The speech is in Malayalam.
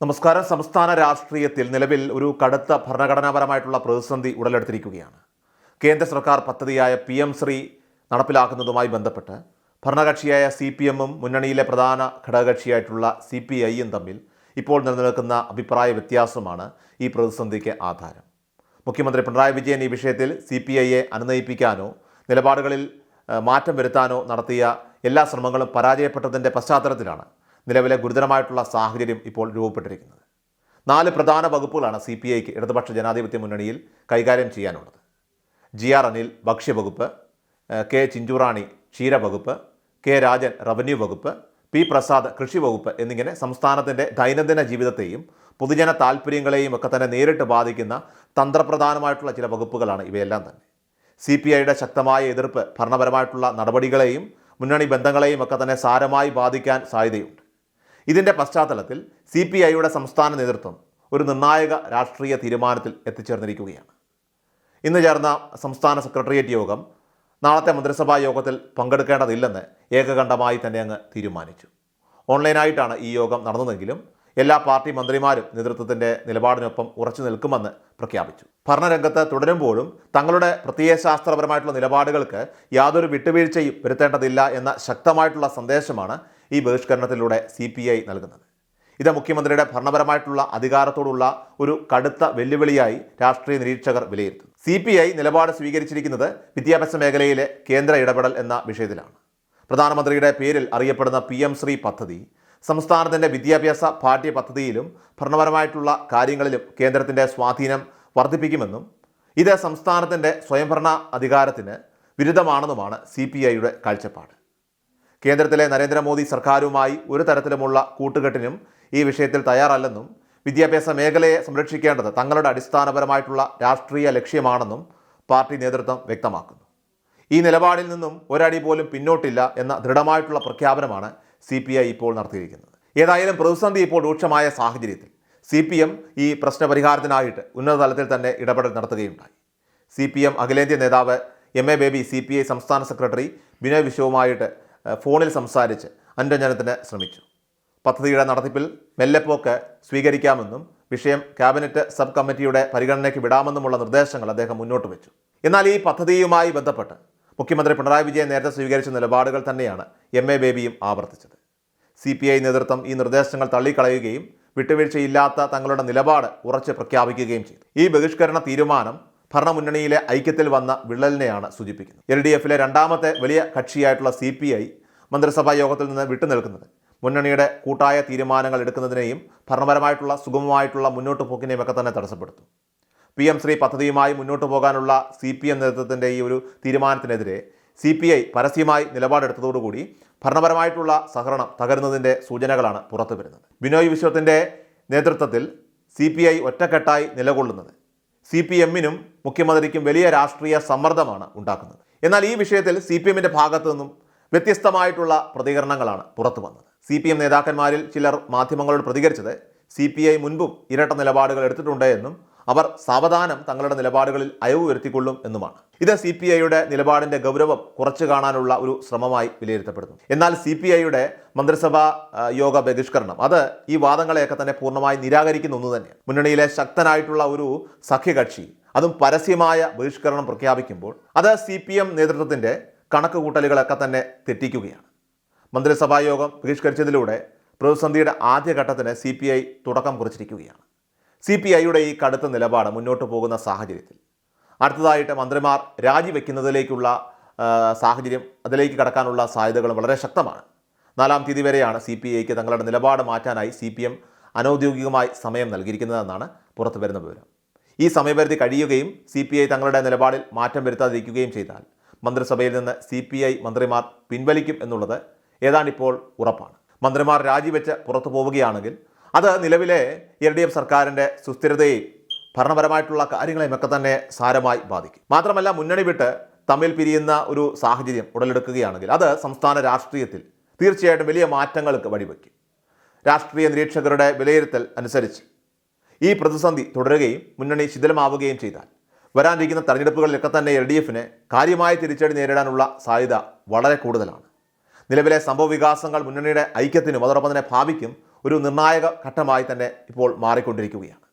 നമസ്കാരം. സംസ്ഥാന രാഷ്ട്രീയത്തിൽ നിലവിൽ ഒരു കടുത്ത ഭരണഘടനാപരമായിട്ടുള്ള പ്രതിസന്ധി ഉടലെടുത്തിരിക്കുകയാണ്. കേന്ദ്ര സർക്കാർ പദ്ധതിയായ പി എം ശ്രീ നടപ്പിലാക്കുന്നതുമായി ബന്ധപ്പെട്ട് ഭരണകക്ഷിയായ സി പി എമ്മും മുന്നണിയിലെ പ്രധാന ഘടകകക്ഷിയായിട്ടുള്ള സി പി ഐയും തമ്മിൽ ഇപ്പോൾ നിലനിൽക്കുന്ന അഭിപ്രായ വ്യത്യാസമാണ് ഈ പ്രതിസന്ധിക്ക് ആധാരം. മുഖ്യമന്ത്രി പിണറായി വിജയൻ ഈ വിഷയത്തിൽ സി പി ഐയെ അനുനയിപ്പിക്കാനോ നിലപാടുകളിൽ മാറ്റം വരുത്താനോ നടത്തിയ എല്ലാ ശ്രമങ്ങളും പരാജയപ്പെട്ടതിന്റെ പശ്ചാത്തലത്തിലാണ് നിലവിലെ ഗുരുതരമായിട്ടുള്ള സാഹചര്യം ഇപ്പോൾ രൂപപ്പെട്ടിരിക്കുന്നത്. നാല് പ്രധാന വകുപ്പുകളാണ് സി പി ഐക്ക് ഇടതുപക്ഷ ജനാധിപത്യ മുന്നണിയിൽ കൈകാര്യം ചെയ്യാനുള്ളത്. ജി ആർ അനിൽ ഭക്ഷ്യവകുപ്പ് കെ ചിഞ്ചുറാണി ക്ഷീരവകുപ്പ് കെ രാജൻ റവന്യൂ വകുപ്പ് പി പ്രസാദ് കൃഷി വകുപ്പ് എന്നിങ്ങനെ സംസ്ഥാനത്തിന്റെ ദൈനംദിന ജീവിതത്തെയും പൊതുജന താല്പര്യങ്ങളെയും ഒക്കെ തന്നെ നേരിട്ട് ബാധിക്കുന്ന തന്ത്രപ്രധാനമായിട്ടുള്ള ചില വകുപ്പുകളാണ് ഇവയെല്ലാം തന്നെ. സി പി ഐയുടെ ശക്തമായ എതിർപ്പ് ഭരണപരമായിട്ടുള്ള നടപടികളെയും മുന്നണി ബന്ധങ്ങളെയും ഒക്കെ തന്നെ സാരമായി ബാധിക്കാൻ സാധ്യതയുണ്ട്. ഇതിന്റെ പശ്ചാത്തലത്തിൽ സി പി ഐയുടെ സംസ്ഥാന നേതൃത്വം ഒരു നിർണായക രാഷ്ട്രീയ തീരുമാനത്തിൽ എത്തിച്ചേർന്നിരിക്കുകയാണ്. ഇന്ന് ചേർന്ന സംസ്ഥാന സെക്രട്ടേറിയറ്റ് യോഗം നാളത്തെ മന്ത്രിസഭാ യോഗത്തിൽ പങ്കെടുക്കേണ്ടതില്ലെന്ന് ഏകകണ്ഠമായി തന്നെ അങ്ങ് തീരുമാനിച്ചു. ഓൺലൈനായിട്ടാണ് ഈ യോഗം നടന്നതെങ്കിലും എല്ലാ പാർട്ടി മന്ത്രിമാരും നേതൃത്വത്തിന്റെ നിലപാടിനൊപ്പം ഉറച്ചു നിൽക്കുമെന്ന് പ്രഖ്യാപിച്ചു. ഭരണരംഗത്ത് തുടരുമ്പോഴും തങ്ങളുടെ പ്രത്യയശാസ്ത്രപരമായിട്ടുള്ള നിലപാടുകൾക്ക് യാതൊരു വിട്ടുവീഴ്ചയും വരുത്തേണ്ടതില്ല എന്ന ശക്തമായിട്ടുള്ള സന്ദേശമാണ് ഈ ബഹിഷ്കരണത്തിലൂടെ സി പി ഐ നൽകുന്നത്. ഇത് മുഖ്യമന്ത്രിയുടെ ഭരണപരമായിട്ടുള്ള അധികാരത്തോടുള്ള ഒരു കടുത്ത വെല്ലുവിളിയായി രാഷ്ട്രീയ നിരീക്ഷകർ വിലയിരുത്തുന്നു. സി പി ഐ നിലപാട് സ്വീകരിച്ചിരിക്കുന്നത് വിദ്യാഭ്യാസ മേഖലയിലെ കേന്ദ്ര ഇടപെടൽ എന്ന വിഷയത്തിലാണ്. പ്രധാനമന്ത്രിയുടെ പേരിൽ അറിയപ്പെടുന്ന പി എം ശ്രീ പദ്ധതി സംസ്ഥാനത്തിന്റെ വിദ്യാഭ്യാസ പാഠ്യ പദ്ധതിയിലും ഭരണപരമായിട്ടുള്ള കാര്യങ്ങളിലും കേന്ദ്രത്തിന്റെ സ്വാധീനം വർദ്ധിപ്പിക്കുമെന്നും ഇത് സംസ്ഥാനത്തിന്റെ സ്വയംഭരണ അധികാരത്തിന് വിരുദ്ധമാണെന്നുമാണ് സി പി ഐയുടെ കാഴ്ചപ്പാട്. കേന്ദ്രത്തിലെ നരേന്ദ്രമോദി സർക്കാരുമായി ഒരു തരത്തിലുമുള്ള കൂട്ടുകെട്ടിനും ഈ വിഷയത്തിൽ തയ്യാറല്ലെന്നും വിദ്യാഭ്യാസ മേഖലയെ സംരക്ഷിക്കേണ്ടത് തങ്ങളുടെ അടിസ്ഥാനപരമായിട്ടുള്ള രാഷ്ട്രീയ ലക്ഷ്യമാണെന്നും പാർട്ടി നേതൃത്വം വ്യക്തമാക്കുന്നു. ഈ നിലപാടിൽ നിന്നും ഒരടി പോലും പിന്നോട്ടില്ല എന്ന ദൃഢമായിട്ടുള്ള പ്രഖ്യാപനമാണ് സി പി ഐ ഇപ്പോൾ നടത്തിയിരിക്കുന്നത്. ഏതായാലും പ്രതിസന്ധി ഇപ്പോൾ രൂക്ഷമായ സാഹചര്യത്തിൽ സി പി എം ഈ പ്രശ്നപരിഹാരത്തിനായിട്ട് ഉന്നതതലത്തിൽ തന്നെ ഇടപെടൽ നടത്തുകയുണ്ടായി. സി പി എം അഖിലേന്ത്യാ നേതാവ് M A Baby C P I സംസ്ഥാന സെക്രട്ടറി ബിനോയ് വിശ്വവുമായിട്ട് ഫോണിൽ സംസാരിച്ച് അനുരഞ്ജനത്തിന് ശ്രമിച്ചു. പദ്ധതിയുടെ നടത്തിപ്പിൽ മെല്ലെപ്പോക്ക് സ്വീകരിക്കാമെന്നും വിഷയം ക്യാബിനറ്റ് സബ് കമ്മിറ്റിയുടെ പരിഗണനയ്ക്ക് വിടാമെന്നുമുള്ള നിർദ്ദേശങ്ങൾ അദ്ദേഹം മുന്നോട്ട് വെച്ചു. എന്നാൽ ഈ പദ്ധതിയുമായി ബന്ധപ്പെട്ട് മുഖ്യമന്ത്രി പിണറായി വിജയൻ നേരത്തെ സ്വീകരിച്ച നിലപാടുകൾ തന്നെയാണ് എം എ ബേബിയും ആവർത്തിച്ചത്. സി പി ഐ നേതൃത്വം ഈ നിർദ്ദേശങ്ങൾ തള്ളിക്കളയുകയും വിട്ടുവീഴ്ചയില്ലാത്ത തങ്ങളുടെ നിലപാട് ഉറച്ച് പ്രഖ്യാപിക്കുകയും ചെയ്തു. ഈ ബഹിഷ്കരണ തീരുമാനം ഭരണമുന്നണിയിലെ ഐക്യത്തിൽ വന്ന വിള്ളലിനെയാണ് സൂചിപ്പിക്കുന്നത്. എൽ ഡി എഫിലെ രണ്ടാമത്തെ വലിയ കക്ഷിയായിട്ടുള്ള സി പി ഐ മന്ത്രിസഭാ യോഗത്തിൽ നിന്ന് വിട്ടുനിൽക്കുന്നത്. മുന്നണിയുടെ കൂട്ടായ തീരുമാനങ്ങൾ എടുക്കുന്നതിനെയും ഭരണപരമായിട്ടുള്ള സുഗമമായിട്ടുള്ള മുന്നോട്ട് പോക്കിനെയും ഒക്കെ തന്നെ തടസ്സപ്പെടുത്തും. പി എം ശ്രീ പദ്ധതിയുമായി മുന്നോട്ട് പോകാനുള്ള സി പി എം നേതൃത്വത്തിന്റെ ഈ ഒരു തീരുമാനത്തിനെതിരെ സി പി ഐ പരസ്യമായി നിലപാടെടുത്തതോടുകൂടി ഭരണപരമായിട്ടുള്ള സഹകരണം തകരുന്നതിന്റെ സൂചനകളാണ് പുറത്തു വരുന്നത് ബിനോയ് വിശ്വത്തിന്റെ നേതൃത്വത്തിൽ സി പി ഐ ഒറ്റക്കെട്ടായി നിലകൊള്ളുന്നത്. സി പി എമ്മിനും മുഖ്യമന്ത്രിക്കും വലിയ രാഷ്ട്രീയ സമ്മർദ്ദമാണ് ഉണ്ടാക്കുന്നത്. എന്നാൽ ഈ വിഷയത്തിൽ സി പി എമ്മിന്റെ ഭാഗത്തു നിന്നും വ്യത്യസ്തമായിട്ടുള്ള പ്രതികരണങ്ങളാണ് പുറത്തു വന്നത്. സി പി എം നേതാക്കന്മാരിൽ ചിലർ മാധ്യമങ്ങളോട് പ്രതികരിച്ചത് സി പി ഐ മുൻപും ഇരട്ട നിലപാടുകൾ എടുത്തിട്ടുണ്ട് എന്നും അവർ സാവധാനം തങ്ങളുടെ നിലപാടുകളിൽ അയവ് വരുത്തിക്കൊള്ളും എന്നുമാണ്. ഇത് സി പി ഐയുടെ നിലപാടിന്റെ ഗൗരവം കുറച്ചു കാണാനുള്ള ഒരു ശ്രമമായി വിലയിരുത്തപ്പെടുന്നു. എന്നാൽ സി പി ഐയുടെ മന്ത്രിസഭാ യോഗ ബഹിഷ്കരണം അത് ഈ വാദങ്ങളെയൊക്കെ തന്നെ പൂർണമായി നിരാകരിക്കുന്ന ഒന്ന് തന്നെയാണ്. മുന്നണിയിലെ ശക്തനായിട്ടുള്ള ഒരു സഖ്യകക്ഷി അതും പരസ്യമായ ബഹിഷ്കരണം പ്രഖ്യാപിക്കുമ്പോൾ അത് സി പി എം നേതൃത്വത്തിന്റെ കണക്ക് കൂട്ടലുകളൊക്കെ തന്നെ തെറ്റിക്കുകയാണ്. മന്ത്രിസഭാ യോഗം ബഹിഷ്കരിച്ചതിലൂടെ പ്രതിസന്ധിയുടെ ആദ്യഘട്ടത്തിന് സി പി ഐ തുടക്കം കുറിച്ചിരിക്കുകയാണ്. സി പി ഐയുടെ ഈ കടുത്ത നിലപാട് മുന്നോട്ട് പോകുന്ന സാഹചര്യത്തിൽ. അടുത്തതായിട്ട് മന്ത്രിമാർ രാജിവെക്കുന്നതിലേക്കുള്ള സാഹചര്യം അതിലേക്ക് കടക്കാനുള്ള സാധ്യതകളും വളരെ ശക്തമാണ്. നാലാം തീയതി വരെയാണ് സി പി ഐക്ക് തങ്ങളുടെ നിലപാട് മാറ്റാനായി സി പി എം അനൗദ്യോഗികമായി സമയം നൽകിയിരിക്കുന്നതെന്നാണ് പുറത്തു വരുന്ന വിവരം. ഈ സമയപരിധി കഴിയുകയും സി പി ഐ തങ്ങളുടെ നിലപാടിൽ മാറ്റം വരുത്താതിരിക്കുകയും ചെയ്താൽ മന്ത്രിസഭയിൽ നിന്ന് സി പി ഐ മന്ത്രിമാർ പിൻവലിക്കും എന്നുള്ളത് ഏതാണ്ടിപ്പോൾ ഉറപ്പാണ്. മന്ത്രിമാർ രാജിവെച്ച് പുറത്തു പോവുകയാണെങ്കിൽ അത് നിലവിലെ എൽ ഡി എഫ് സർക്കാരിന്റെ സുസ്ഥിരതയെയും ഭരണപരമായിട്ടുള്ള കാര്യങ്ങളെയും ഒക്കെ തന്നെ സാരമായി ബാധിക്കും. മാത്രമല്ല മുന്നണി വിട്ട് തമ്മിൽ പിരിയുന്ന ഒരു സാഹചര്യം ഉടലെടുക്കുകയാണെങ്കിൽ അത് സംസ്ഥാന രാഷ്ട്രീയത്തിൽ തീർച്ചയായിട്ടും വലിയ മാറ്റങ്ങൾക്ക് വഴിവെക്കും. രാഷ്ട്രീയ നിരീക്ഷകരുടെ വിലയിരുത്തൽ അനുസരിച്ച് ഈ പ്രതിസന്ധി തുടരുകയും മുന്നണി ശിഥിലമാവുകയും ചെയ്താൽ വരാനിരിക്കുന്ന തെരഞ്ഞെടുപ്പുകളിലൊക്കെ തന്നെ എൽ ഡി എഫിന് കാര്യമായ തിരിച്ചടി നേരിടാനുള്ള സാധ്യത വളരെ കൂടുതലാണ്. നിലവിലെ സംഭവ വികാസങ്ങൾ മുന്നണിയുടെ ഐക്യത്തിനും അതോടൊപ്പം തന്നെ ഭാവിക്കും ഒരു നിർണായക ഘട്ടമായി തന്നെ ഇപ്പോൾ മാറിക്കൊണ്ടിരിക്കുകയാണ്.